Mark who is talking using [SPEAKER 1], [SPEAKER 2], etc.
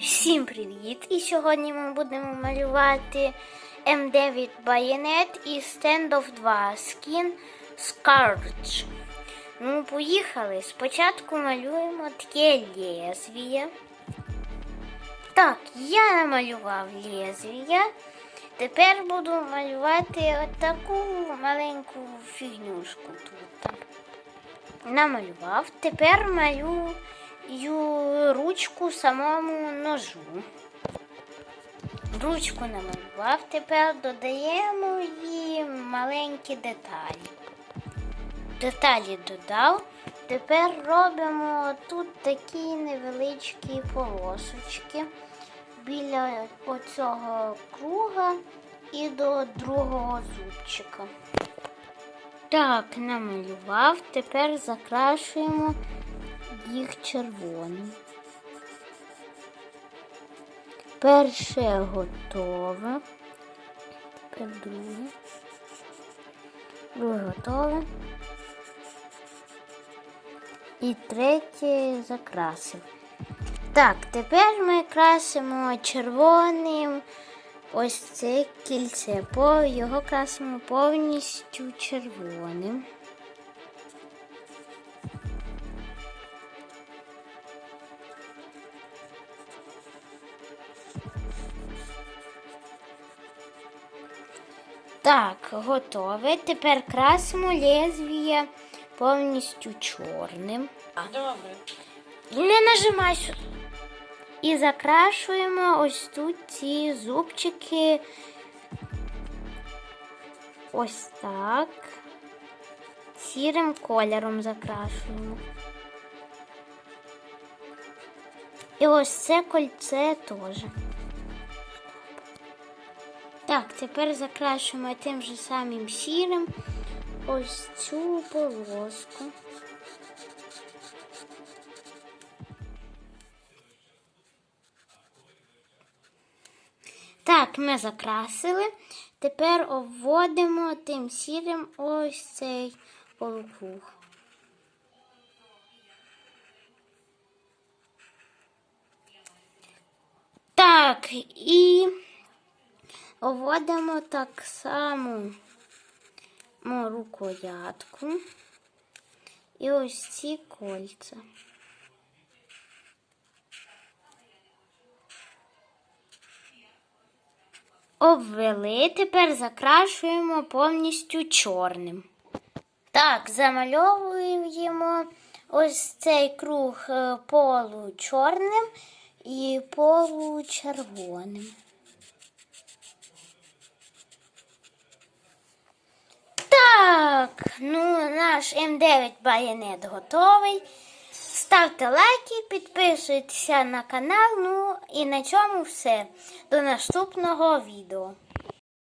[SPEAKER 1] Всім привіт! І сьогодні ми будемо малювати М9 Bayonet і Standoff 2 Skin Scourge. Ну, поїхали. Спочатку малюємо таке лезвіє. Так, я намалював лезвіє. Тепер буду малювати отаку маленьку фігнюшку тут. Намалював. Тепер малюю ручку самому ножу. Ручку намалював, тепер додаємо їй маленькі деталі. Деталі додав. Тепер робимо тут такі невеличкі полосочки біля оцього круга і до другого зубчика. Так, намалював, тепер закрашуємо їх червоним. Перше готове. Тепер друге. Друге готове. І третє закрасив. Так, тепер ми красимо червоним ось це кільце. Його красимо повністю червоним. Так, готове. Тепер красимо лезвіє повністю чорним.
[SPEAKER 2] Добре.
[SPEAKER 1] Не нажимай сюди. І закрашуємо ось тут ці зубчики. Ось так. Сірим кольором закрашуємо. І ось це кольце теж. Так, тепер закрашуємо тим же самим сірим ось цю полоску. Так, ми закрасили. Тепер обводимо тим сірим ось цей полукруг. Так, і обводимо так само рукоятку і ось ці кольця. Обвели, тепер закрашуємо повністю чорним. Так, замальовуємо ось цей круг е, полу чорним і полу червоним. Так, ну наш М9 байонет готовий. Ставте лайки, підписуйтеся на канал. Ну і на цьому все. До наступного відео.